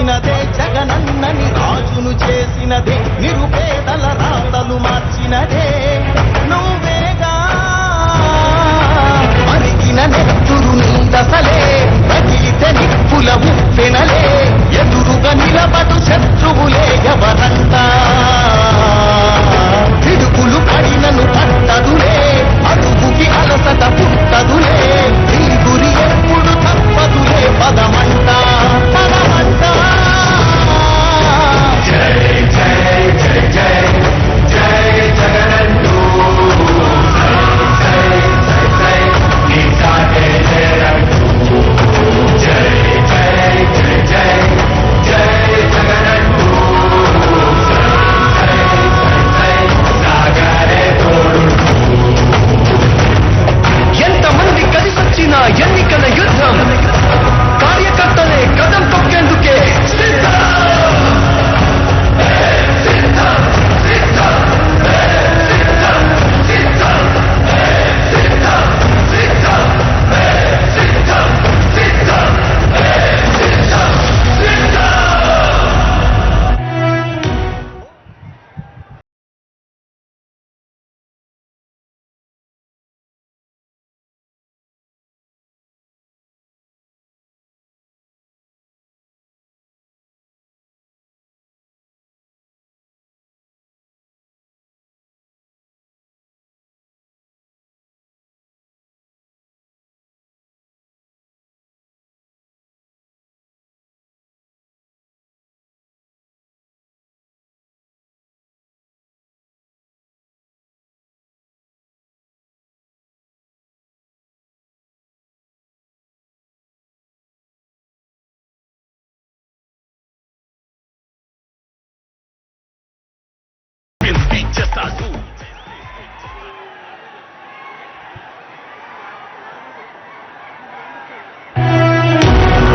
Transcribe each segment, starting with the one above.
మార్చినదే జగనన్నని రాజును చేసినదే నిరుపేదల రాతలు మార్చినదే. నువ్వేగా మరిగిన నెత్తురు నీదసలే తగిలితే నిప్పుల ఉప్పెనలే. ఎదురుగా నిలబడు శత్రువులే ఎవరంట?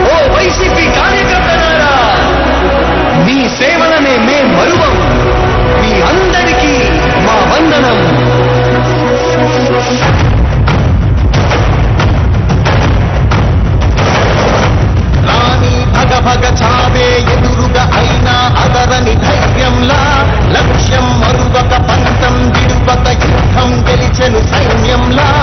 ఓ వైసీపీ కార్యకర్తలారా మీ సేవలనే మే మరువం మీ అందరికీ మా వందనం రాణి భగ భగ చావే యుద్ధం గెలిచెను సైన్యంలా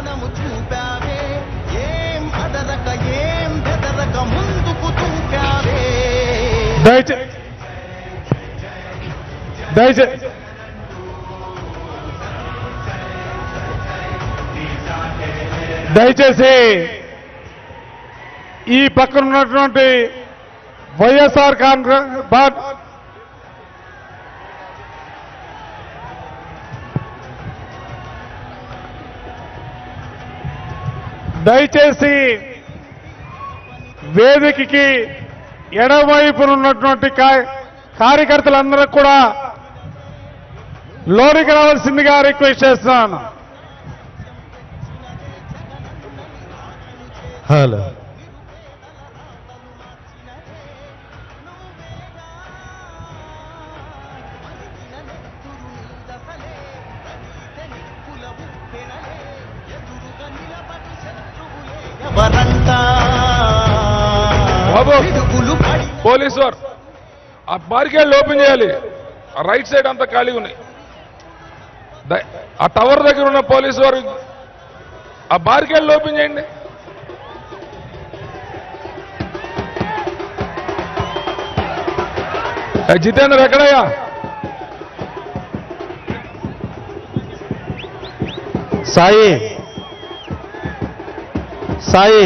సహనము చూపావే ఏం అదరక ఏం బెదరక ముందుకు చూపావే దయచే దయచే దయచేసి ఈ పక్కన ఉన్నటువంటి వైఎస్ఆర్ కాంగ్రెస్ దయచేసి వేదికకి ఎడమవైపున ఉన్నటువంటి కార్యకర్తలందరూ కూడా లోనికి రావాల్సిందిగా రిక్వెస్ట్ చేస్తున్నాను. హలో. బాబు. పోలీసు వారు ఆ బారికేళ్ళు ఓపెన్ చేయాలి. రైట్ సైడ్ అంతా ఖాళీ ఉన్నాయి. ఆ టవర్ దగ్గర ఉన్న పోలీసు వారు ఆ బారికేళ్ళు ఓపెన్ చేయండి. జితేందర్ ఎక్కడయ్యా? సాయి. సాయి.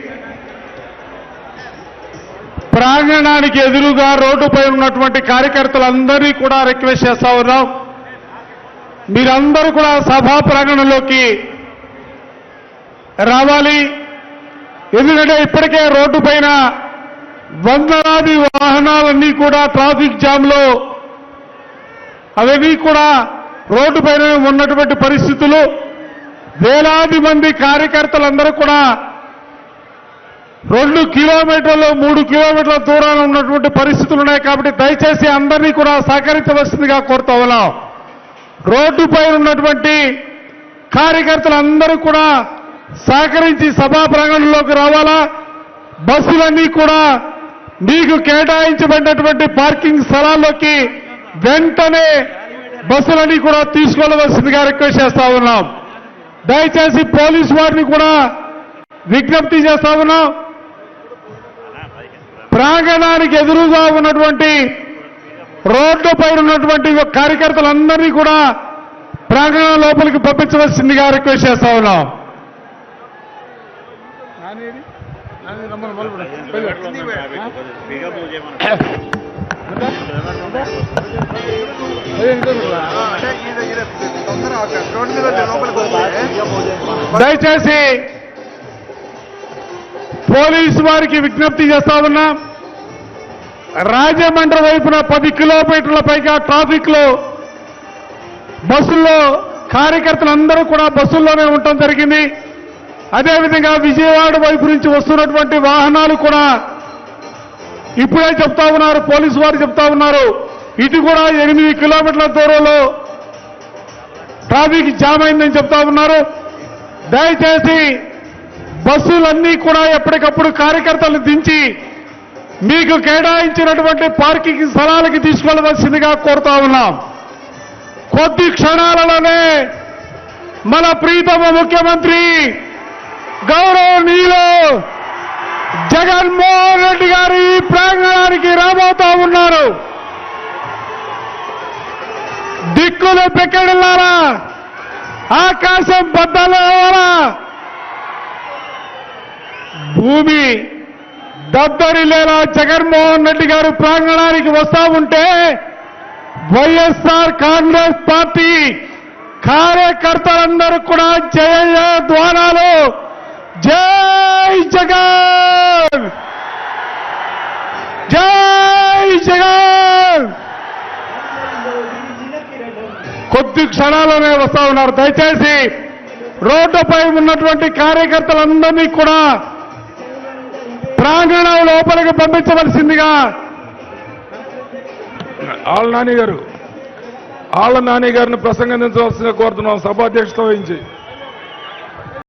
ప్రాంగణానికి ఎదురుగా రోడ్డుపై ఉన్నటువంటి కార్యకర్తలందరినీ కూడా రిక్వెస్ట్ చేస్తా ఉన్నాం. మీరందరూ కూడా సభా ప్రాంగణంలోకి రావాలి. ఎందుకంటే ఇప్పటికే రోడ్డు పైన వందలాది వాహనాలన్నీ కూడా ట్రాఫిక్ జామ్లో అవన్నీ కూడా రోడ్డు పైన ఉన్నటువంటి పరిస్థితులు. వేలాది మంది కార్యకర్తలందరూ కూడా రెండు కిలోమీటర్లు మూడు కిలోమీటర్ల దూరాన ఉన్నటువంటి పరిస్థితులు ఉన్నాయి కాబట్టి దయచేసి అందరినీ కూడా సహకరించవలసిందిగా కోరుతా ఉన్నాం. రోడ్డుపై ఉన్నటువంటి కార్యకర్తలందరూ కూడా సహకరించి సభా ప్రాంగణంలోకి రావాలా? బస్సులన్నీ కూడా మీకు కేటాయించబడినటువంటి పార్కింగ్ స్థలాల్లోకి వెంటనే బస్సులన్నీ కూడా తీసుకోవలసిందిగా రిక్వెస్ట్ చేస్తా ఉన్నాం. దయచేసి పోలీసు వారిని కూడా విజ్ఞప్తి చేస్తా ఉన్నాం. ప్రాంగణానికి ఎదురుగా ఉన్నటువంటి రోడ్డు పైన ఉన్నటువంటి కార్యకర్తలందరినీ కూడా ప్రాంగణం లోపలికి పంపించవలసిందిగా రిక్వెస్ట్ చేస్తా ఉన్నాం. దయచేసి పోలీసు వారికి విజ్ఞప్తి చేస్తా ఉన్నా. రాజమండ్రి వైపున పది కిలోమీటర్ల పైగా ట్రాఫిక్లో బస్సుల్లో కార్యకర్తలందరూ కూడా బస్సుల్లోనే ఉండటం జరిగింది. అదేవిధంగా విజయవాడ వైపు నుంచి వస్తున్నటువంటి వాహనాలు కూడా ఇప్పుడే చెప్తా ఉన్నారు పోలీసు వారు చెప్తా ఉన్నారు. ఇటు కూడా ఎనిమిది కిలోమీటర్ల దూరంలో ట్రాఫిక్ జామ్ అయిందని చెప్తా ఉన్నారు. దయచేసి బస్సులన్నీ కూడా ఎప్పటికప్పుడు కార్యకర్తలు దించి మీకు కేటాయించినటువంటి పార్కింగ్ స్థలాలకి తీసుకెళ్ళవలసిందిగా కోరుతా ఉన్నాం. కొద్ది క్షణాలలోనే మన ప్రీతమ ముఖ్యమంత్రి గౌరవనీయులు జగన్మోహన్ రెడ్డి గారు ఈ ప్రాంగణానికి రాబోతా ఉన్నారు. దిక్కులు పెక్కడిల్లారా? ఆకాశం బద్దలు భూమి దద్దరిల్లేలా జగన్మోహన్ రెడ్డి గారు ప్రాంగణానికి వస్తా ఉంటే వైఎస్ఆర్ కాంగ్రెస్ పార్టీ కార్యకర్తలందరూ కూడా జయ ద్వారాలు. జై జగన్! జై జగన్! కొద్ది క్షణాలనే వస్తా ఉన్నారు. దయచేసి రోడ్డుపై ఉన్నటువంటి కార్యకర్తలందరినీ కూడా ప్రాంగణం లోపలికి పంపించవలసిందిగా. ఆళ్ళ నాని గారు ఆళ్ళ నాని గారిని ప్రసంగించవలసిందిగా కోరుతున్నాం. సభాధ్యక్షత వహించి.